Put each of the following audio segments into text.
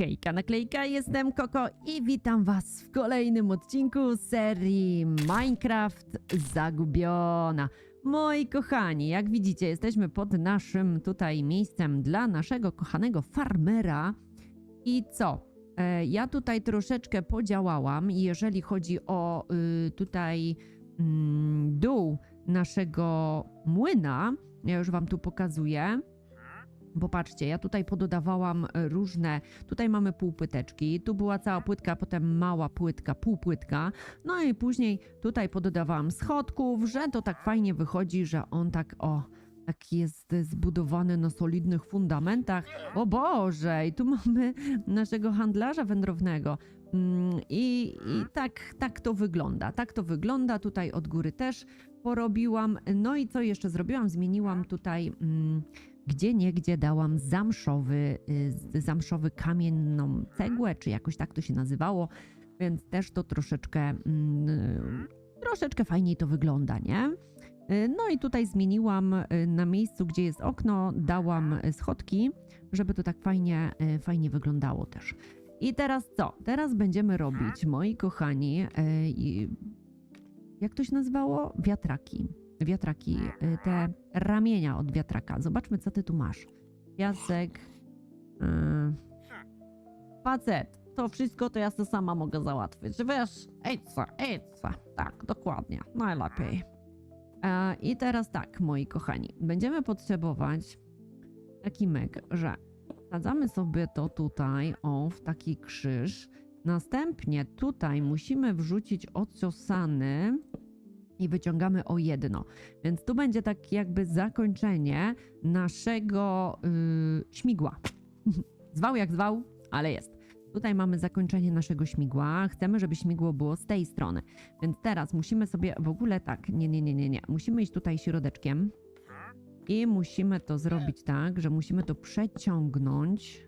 Hejka naklejka, jestem Koko i witam was w kolejnym odcinku serii Minecraft Zagubiona. Moi kochani, jak widzicie, jesteśmy pod naszym tutaj miejscem dla naszego kochanego farmera. I co? E, ja tutaj troszeczkę podziałałam, jeżeli chodzi o y, tutaj mm, dół naszego młyna. Ja już wam tu pokazuję. Popatrzcie, ja tutaj pododawałam e, różne. Tutaj mamy półpłyteczki, tu była cała płytka, potem mała płytka, półpłytka. No i później tutaj pododawałam schodków, że to tak fajnie wychodzi, że on tak o. Tak jest zbudowany na solidnych fundamentach. O Boże, i tu mamy naszego handlarza wędrownego. Mm, I, i tak, tak to wygląda. Tak to wygląda. Tutaj od góry też porobiłam. No i co jeszcze zrobiłam? Zmieniłam tutaj. Mm, gdzie niegdzie dałam zamszowy, y, zamszowy kamienną cegłę, czy jakoś tak to się nazywało, więc też to troszeczkę, mm, troszeczkę fajniej to wygląda, nie? Y, No i tutaj zmieniłam y, na miejscu, gdzie jest okno, dałam schodki, żeby to tak fajnie, fajnie wyglądało też. I teraz co? Teraz będziemy robić, moi kochani, jak to się nazywało? Wiatraki. Wiatraki, y, te ramienia od wiatraka. Zobaczmy, co ty tu masz. Piasek. Yy. Facet, to wszystko to ja to sama mogę załatwić. Wiesz, Ejca, ejca. Tak, dokładnie. Najlepiej. E, I teraz tak, moi kochani. Będziemy potrzebować taki myk, że wsadzamy sobie to tutaj, o, w taki krzyż. Następnie tutaj musimy wrzucić ociosany i wyciągamy o jedno. Więc tu będzie tak jakby zakończenie naszego yy, śmigła. zwał jak zwał, ale jest. Tutaj mamy zakończenie naszego śmigła. Chcemy, żeby śmigło było z tej strony. Więc teraz musimy sobie w ogóle tak, nie, nie, nie, nie, nie. Musimy iść tutaj środeczkiem i musimy to zrobić tak, że musimy to przeciągnąć.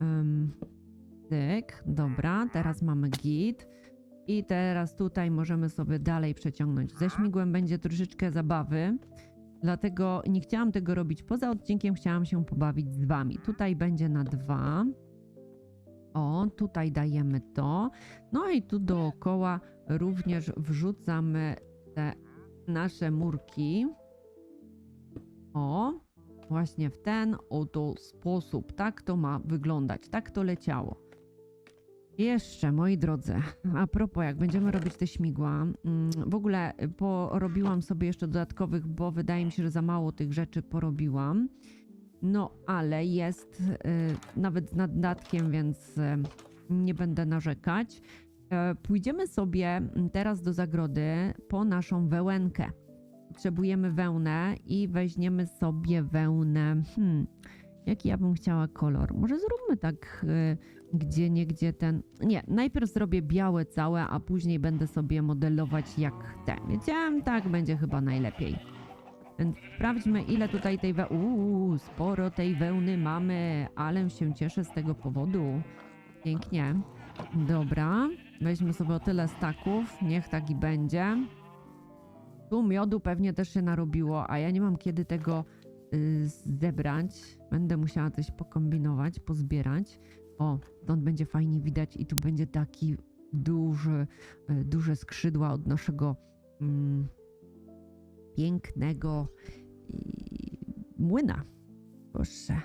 Um, tyk, dobra, teraz mamy git. I teraz tutaj możemy sobie dalej przeciągnąć. Ze śmigłem będzie troszeczkę zabawy, dlatego nie chciałam tego robić poza odcinkiem, chciałam się pobawić z wami. Tutaj będzie na dwa. O, tutaj dajemy to. No i tu dookoła również wrzucamy te nasze murki. O, właśnie w ten oto sposób. Tak to ma wyglądać. Tak to leciało. Jeszcze, moi drodzy, a propos, jak będziemy robić te śmigła, mm, w ogóle porobiłam sobie jeszcze dodatkowych, bo wydaje mi się, że za mało tych rzeczy porobiłam. No, ale jest y, nawet z naddatkiem, więc y, nie będę narzekać. E, Pójdziemy sobie mm, teraz do zagrody po naszą wełenkę. Potrzebujemy wełnę i weźmiemy sobie wełnę. Hmm, jaki ja bym chciała kolor? Może zróbmy tak y, gdzie ten. Nie, najpierw zrobię białe całe, a później będę sobie modelować jak chcę. Wiecie? Tak będzie chyba najlepiej. Więc sprawdźmy, ile tutaj tej wełny. Uuu, sporo tej wełny mamy, ale się cieszę z tego powodu. Pięknie. Dobra, weźmy sobie o tyle staków, niech tak i będzie. Tu miodu pewnie też się narobiło, a ja nie mam kiedy tego y, zebrać. Będę musiała coś pokombinować, pozbierać. O, stąd będzie fajnie widać i tu będzie taki duży, e, duże skrzydła od naszego mm, pięknego młyna. Proszę.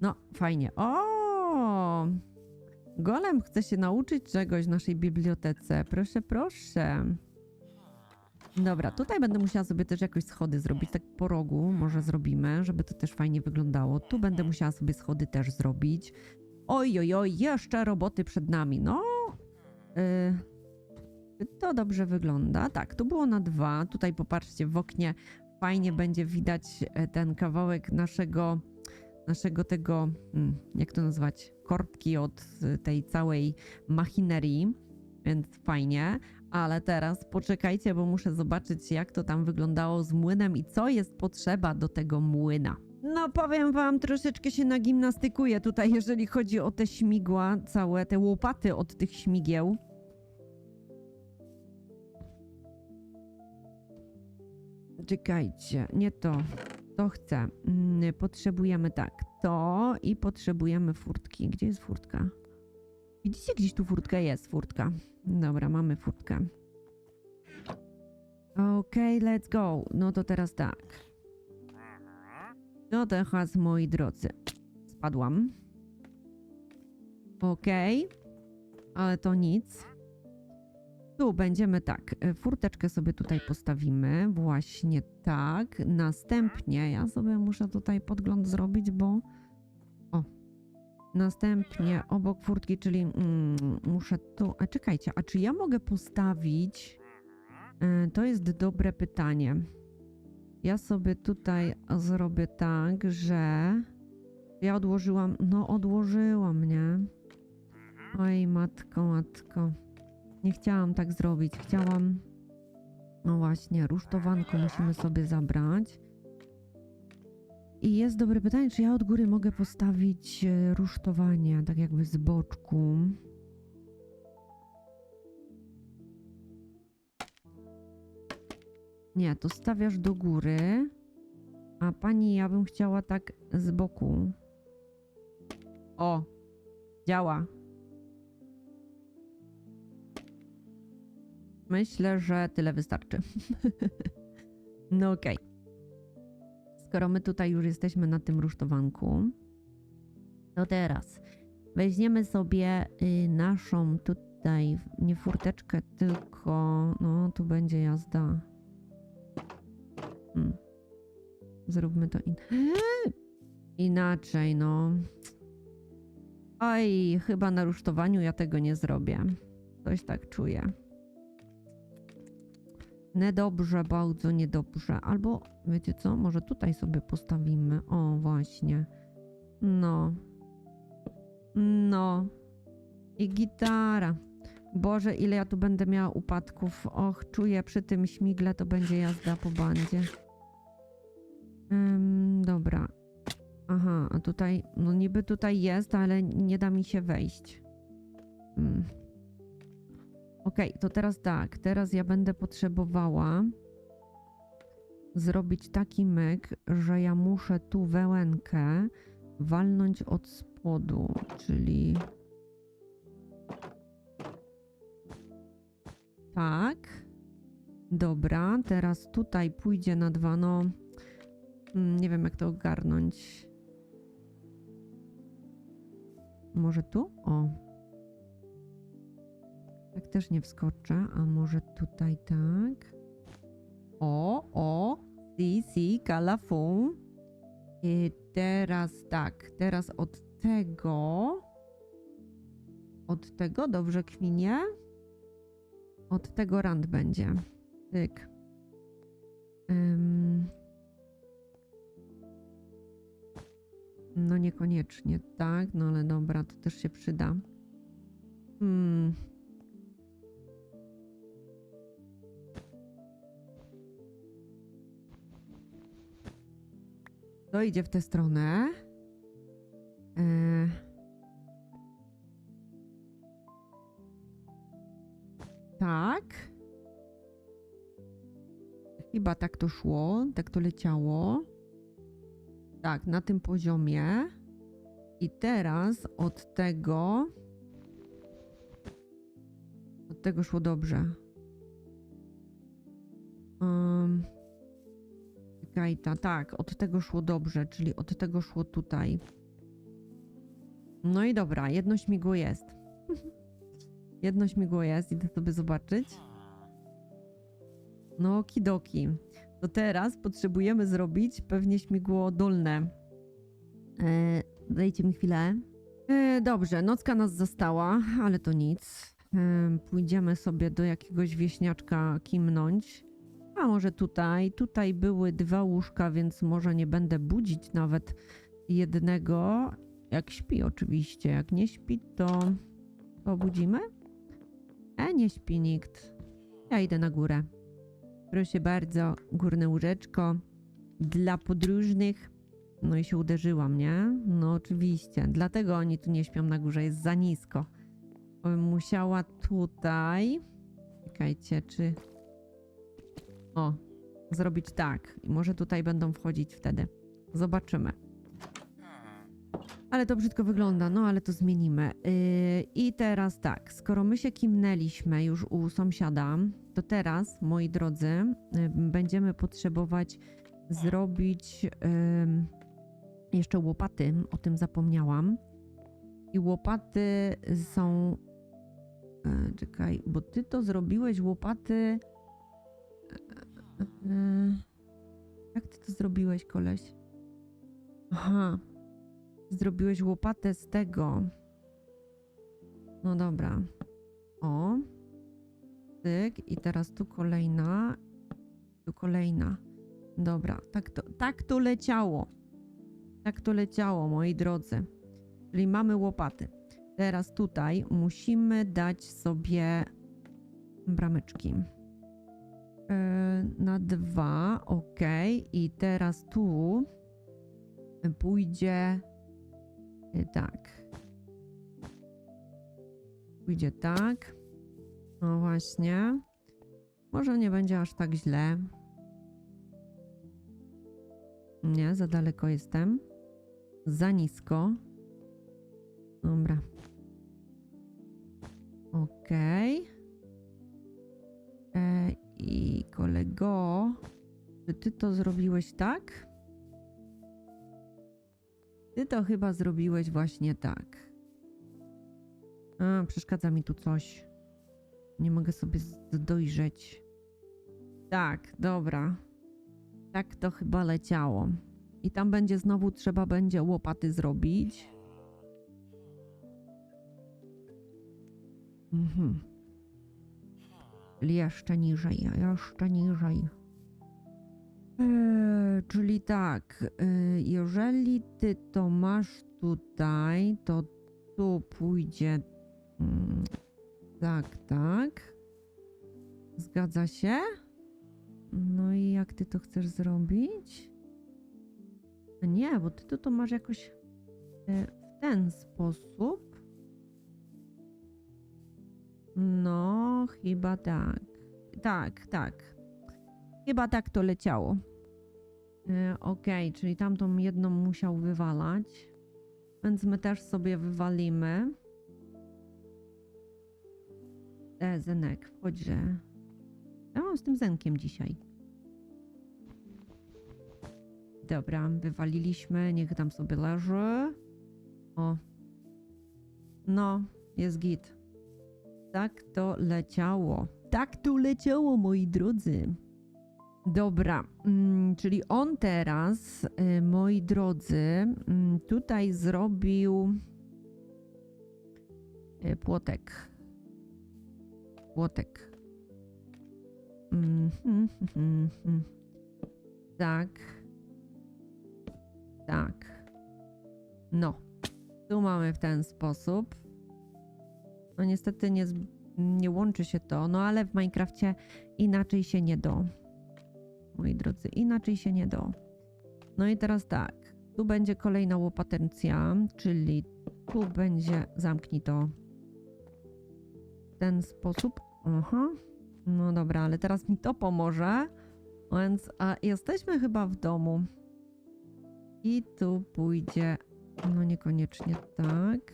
No, fajnie. O! Golem chce się nauczyć czegoś w naszej bibliotece. Proszę, proszę. Dobra, tutaj będę musiała sobie też jakoś schody zrobić, tak po rogu może zrobimy, żeby to też fajnie wyglądało. Tu będę musiała sobie schody też zrobić. Oj, oj, oj, jeszcze roboty przed nami. No, yy, to dobrze wygląda. Tak, tu było na dwa. Tutaj popatrzcie, w oknie fajnie będzie widać e, ten kawałek naszego, naszego tego, hmm, jak to nazwać, korbki od y, tej całej machinerii. Więc fajnie, ale teraz poczekajcie, bo muszę zobaczyć, jak to tam wyglądało z młynem i co jest potrzeba do tego młyna. No powiem wam, troszeczkę się nagimnastykuję tutaj, jeżeli chodzi o te śmigła, całe te łopaty od tych śmigieł. Czekajcie, nie to. To chcę. Mm, Potrzebujemy tak, to i potrzebujemy furtki. Gdzie jest furtka? Widzicie, gdzieś tu furtka jest, furtka. Dobra, mamy furtkę. Okej, let's go. No to teraz tak. No teraz, moi drodzy. Spadłam. Okej. Ale to nic. Tu będziemy tak. e, Furteczkę sobie tutaj postawimy. Właśnie tak. Następnie ja sobie muszę tutaj podgląd zrobić, bo. Następnie obok furtki, czyli mm, muszę tu. A czekajcie, a czy ja mogę postawić? E, To jest dobre pytanie. Ja sobie tutaj zrobię tak, że ja odłożyłam. No, odłożyłam, nie? Oj, matko, matko. Nie chciałam tak zrobić. Chciałam. No właśnie, rusztowanko musimy sobie zabrać. I jest dobre pytanie, czy ja od góry mogę postawić e, rusztowanie, tak jakby z boczku. Nie, to stawiasz do góry. A pani, ja bym chciała tak z boku. O, działa. Myślę, że tyle wystarczy. no okej. Skoro my tutaj już jesteśmy na tym rusztowanku, to teraz weźmiemy sobie y, naszą tutaj, nie furteczkę, tylko no tu będzie jazda. Hmm. Zróbmy to in... inaczej, no. Oj, chyba na rusztowaniu ja tego nie zrobię. Coś tak czuję. Niedobrze, bardzo niedobrze. Albo, wiecie co, może tutaj sobie postawimy. O, właśnie. No. No. I gitara. Boże, ile ja tu będę miała upadków. Och, czuję przy tym śmigle, to będzie jazda po bandzie. Ym, dobra. Aha, a tutaj, no niby tutaj jest, ale nie da mi się wejść. Mm. Okej, to teraz tak. Teraz ja będę potrzebowała zrobić taki myk, że ja muszę tu wełenkę walnąć od spodu, czyli tak. Dobra, teraz tutaj pójdzie na dwa, no mm, nie wiem jak to ogarnąć. Może tu? O, tak też nie wskoczę, a może tutaj tak? O, o, si, si, kalafon. I teraz tak, teraz od tego, od tego, dobrze kminie? Od tego rand będzie. Tyk. Ym. No niekoniecznie, tak? No ale dobra, to też się przyda. Hmm. To idzie w tę stronę. E... Tak. Chyba tak to szło, tak to leciało. Tak, na tym poziomie. I teraz od tego. Od tego szło dobrze. Gajta, tak, od tego szło dobrze, czyli od tego szło tutaj. No i dobra, jedno śmigło jest. jedno śmigło jest, idę sobie zobaczyć. No kidoki. To teraz potrzebujemy zrobić pewnie śmigło dolne. E, dajcie mi chwilę. E, dobrze, nocka nas zastała, ale to nic. E, pójdziemy sobie do jakiegoś wieśniaczka kimnąć. A może tutaj? Tutaj były dwa łóżka, więc może nie będę budzić nawet jednego. Jak śpi oczywiście. Jak nie śpi, to, to budzimy? E, nie śpi nikt. Ja idę na górę. Proszę bardzo, górne łóżeczko dla podróżnych. No i się uderzyłam, nie? No oczywiście. Dlatego oni tu nie śpią na górze, jest za nisko. Musiała tutaj. Czekajcie, czy. O, zrobić tak. I może tutaj będą wchodzić wtedy. Zobaczymy. Ale to brzydko wygląda, no ale to zmienimy. Yy, I teraz tak, skoro my się kimnęliśmy już u sąsiada, to teraz, moi drodzy, yy, będziemy potrzebować zrobić yy, jeszcze łopaty. O tym zapomniałam. I łopaty są. E, czekaj, bo ty to zrobiłeś łopaty. E, jak ty to zrobiłeś, koleś? Aha. Zrobiłeś łopatę z tego. No dobra. O. Tyk. I teraz tu kolejna. Tu kolejna. Dobra. Tak to, tak to leciało. Tak to leciało, moi drodzy. Czyli mamy łopaty. Teraz tutaj musimy dać sobie brameczki. Yy, na dwa, ok. I teraz tu pójdzie yy, tak. Pójdzie tak. No właśnie. Może nie będzie aż tak źle. Nie, za daleko jestem. Za nisko. Dobra. Okej. E, I kolego, czy ty to zrobiłeś tak? Ty to chyba zrobiłeś właśnie tak. A, przeszkadza mi tu coś. Nie mogę sobie dojrzeć. Tak, dobra. Tak to chyba leciało. I tam będzie znowu trzeba będzie łopaty zrobić. Mhm. Jeszcze niżej, jeszcze niżej. Eee, czyli tak, eee, jeżeli ty to masz tutaj, to tu pójdzie. Mm, tak, tak. Zgadza się? No i jak ty to chcesz zrobić? Nie, bo ty to, to masz jakoś e, w ten sposób. No, chyba tak. Tak, tak. Chyba tak to leciało. E, Okej, czyli tamtą jedną musiał wywalać. Więc my też sobie wywalimy. E, Zenek, wchodźże. Ja mam z tym Zenkiem dzisiaj. Dobra, wywaliliśmy, niech tam sobie leży. O. No, jest git. Tak to leciało. Tak to leciało, moi drodzy. Dobra, mm, czyli on teraz, y, moi drodzy, mm, tutaj zrobił y, płotek. Płotek. Mhm, mhm, mhm. Tak. Tak. No. Tu mamy w ten sposób. No niestety nie, nie łączy się to, no ale w Minecrafcie inaczej się nie do. Moi drodzy, inaczej się nie do. No i teraz tak. Tu będzie kolejna łopatencja, czyli tu będzie, zamknij to w ten sposób. Aha. No dobra, ale teraz mi to pomoże. Więc a, jesteśmy chyba w domu. I tu pójdzie, no niekoniecznie tak.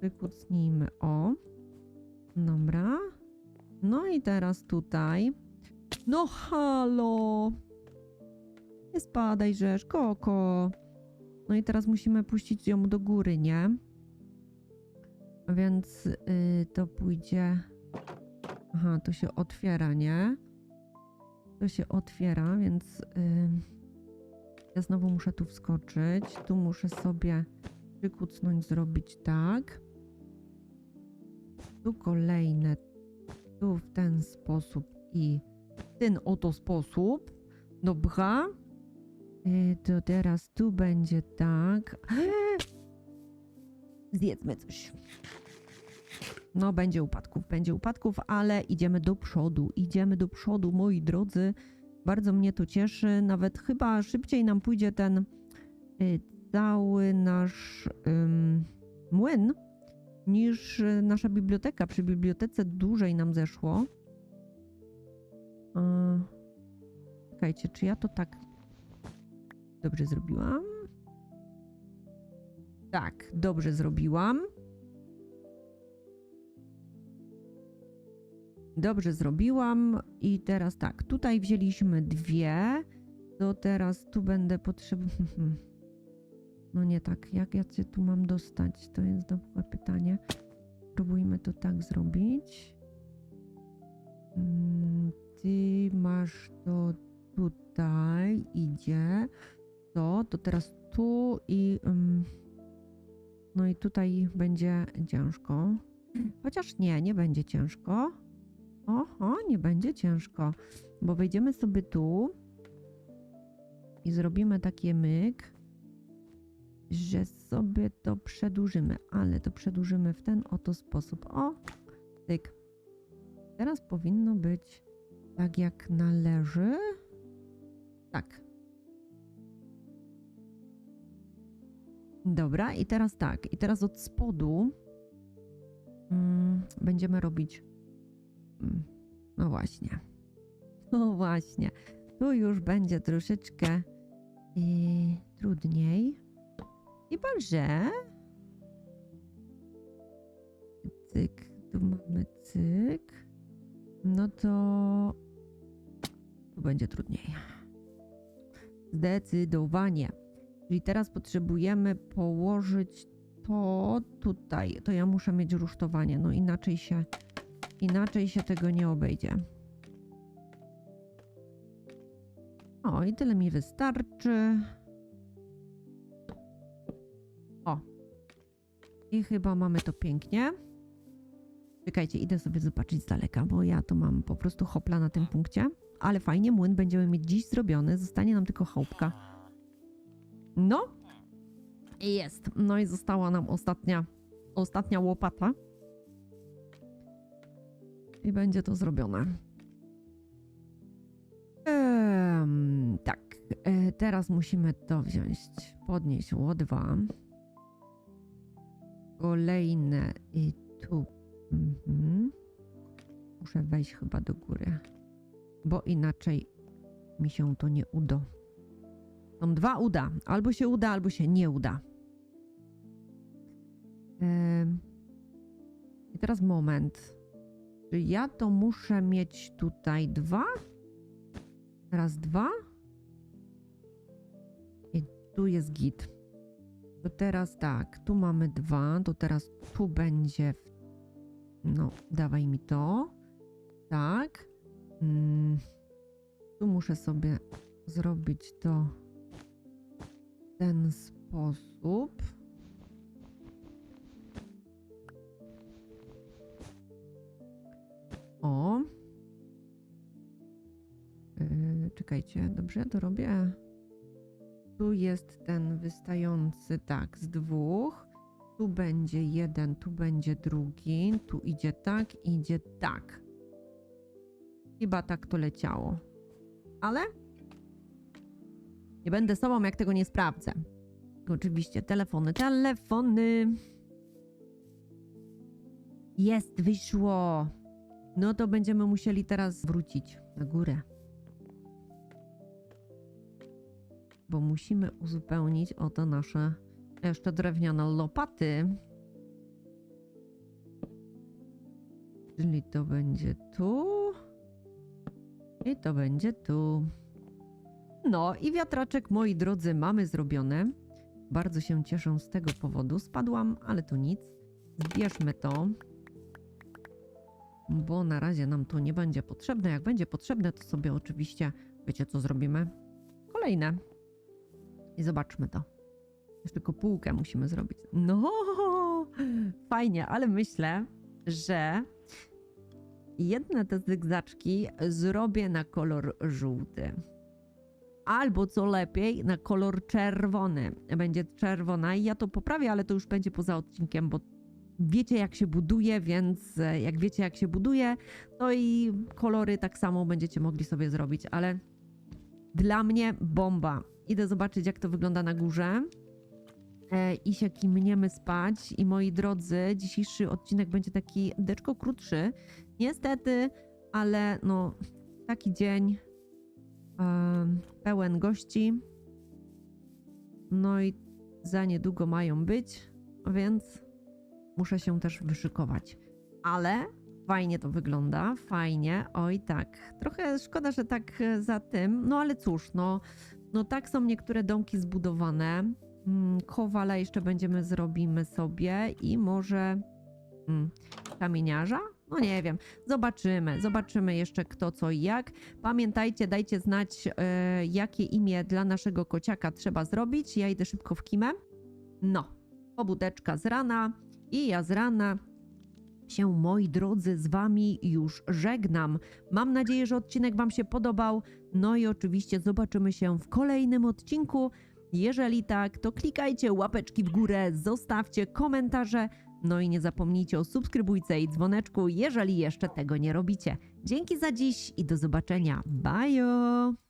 Wykucnijmy o. Dobra. No i teraz tutaj. No halo! Nie spadaj, rzecz, koko. No i teraz musimy puścić ją do góry, nie? Więc y, to pójdzie... Aha, to się otwiera, nie? To się otwiera, więc... Y, ja znowu muszę tu wskoczyć. Tu muszę sobie przykucnąć, zrobić tak. Tu kolejne. Tu w ten sposób i w ten oto sposób. Dobra. Y, To teraz tu będzie tak. Zjedzmy coś. No, będzie upadków, będzie upadków, ale idziemy do przodu. Idziemy do przodu, moi drodzy. Bardzo mnie to cieszy. Nawet chyba szybciej nam pójdzie ten y, cały nasz młyn niż y, nasza biblioteka. Przy bibliotece dłużej nam zeszło. Czekajcie, czy ja to tak dobrze zrobiłam? Tak, dobrze zrobiłam. Dobrze zrobiłam i teraz tak, tutaj wzięliśmy dwie, to teraz tu będę potrzebować... No nie tak, jak ja cię tu mam dostać? To jest dobre pytanie. Spróbujmy to tak zrobić. Mm, Ty masz to tutaj, idzie. To, to teraz tu i... ym, no i tutaj będzie ciężko. Chociaż nie, nie będzie ciężko. Oho, nie będzie ciężko, bo wejdziemy sobie tu i zrobimy takie myk, że sobie to przedłużymy, ale to przedłużymy w ten oto sposób. O, tyk. Teraz powinno być tak jak należy. Tak. Dobra, i teraz tak. I teraz od spodu mm, będziemy robić. Mm, no właśnie. No właśnie. Tu już będzie troszeczkę i trudniej. Chyba. Cyk, tu mamy cyk. No to. Tu będzie trudniej. Zdecydowanie. Czyli teraz potrzebujemy położyć to tutaj. To ja muszę mieć rusztowanie, no inaczej się, inaczej się tego nie obejdzie. O, i tyle mi wystarczy. I chyba mamy to pięknie. Czekajcie, idę sobie zobaczyć z daleka, bo ja to mam po prostu hopla na tym punkcie. Ale fajnie, młyn będziemy mieć dziś zrobiony. Zostanie nam tylko chałupka. No. Jest. No i została nam ostatnia, ostatnia łopata. I będzie to zrobione. Em, tak. E, teraz musimy to wziąć, podnieść O2. Kolejne i tu. Mhm. Muszę wejść chyba do góry, bo inaczej mi się to nie uda. Są dwa uda. Albo się uda, albo się nie uda. I teraz moment. Czy ja to muszę mieć tutaj dwa? Raz, dwa. I tu jest git. To teraz tak, tu mamy dwa, to teraz tu będzie. No, dawaj mi to. Tak. Mm. Tu muszę sobie zrobić to w ten sposób. O. Yy, czekajcie, dobrze to robię? Tu jest ten wystający, tak, z dwóch. Tu będzie jeden, tu będzie drugi. Tu idzie tak, idzie tak. Chyba tak to leciało. Ale nie będę sobą, jak tego nie sprawdzę. Oczywiście, telefony, telefony. Jest, wyszło. No to będziemy musieli teraz wrócić na górę. Bo musimy uzupełnić oto nasze jeszcze drewniane lopaty. Czyli to będzie tu. I to będzie tu. No i wiatraczek, moi drodzy, mamy zrobione. Bardzo się cieszę z tego powodu. Spadłam, ale to nic. Zbierzmy to. Bo na razie nam to nie będzie potrzebne. Jak będzie potrzebne, to sobie oczywiście, wiecie co zrobimy? Kolejne. I zobaczmy to. Już tylko półkę musimy zrobić. No, fajnie, ale myślę, że jedne te zygzaczki zrobię na kolor żółty. Albo co lepiej, na kolor czerwony. Będzie czerwona i ja to poprawię, ale to już będzie poza odcinkiem, bo wiecie jak się buduje, więc jak wiecie jak się buduje, to i kolory tak samo będziecie mogli sobie zrobić, ale dla mnie bomba. Idę zobaczyć jak to wygląda na górze e, i się kimniemy spać. I moi drodzy, dzisiejszy odcinek będzie taki deczko krótszy. Niestety, ale no taki dzień pełen gości. No i za niedługo mają być, więc muszę się też wyszykować. Ale fajnie to wygląda, fajnie. Oj tak, trochę szkoda, że tak e, za tym, no ale cóż, no, no tak są niektóre domki zbudowane. Mm, Kowala jeszcze będziemy zrobimy sobie i może mm, kamieniarza? No nie wiem, zobaczymy, zobaczymy jeszcze kto co i jak. Pamiętajcie, dajcie znać, e, jakie imię dla naszego kociaka trzeba zrobić. Ja idę szybko w kimę. No, pobudeczka z rana i ja z rana się, moi drodzy, z wami już żegnam. Mam nadzieję, że odcinek wam się podobał. No i oczywiście zobaczymy się w kolejnym odcinku. Jeżeli tak, to klikajcie łapeczki w górę, zostawcie komentarze. No i nie zapomnijcie o subskrybujce i dzwoneczku, jeżeli jeszcze tego nie robicie. Dzięki za dziś i do zobaczenia. Bye!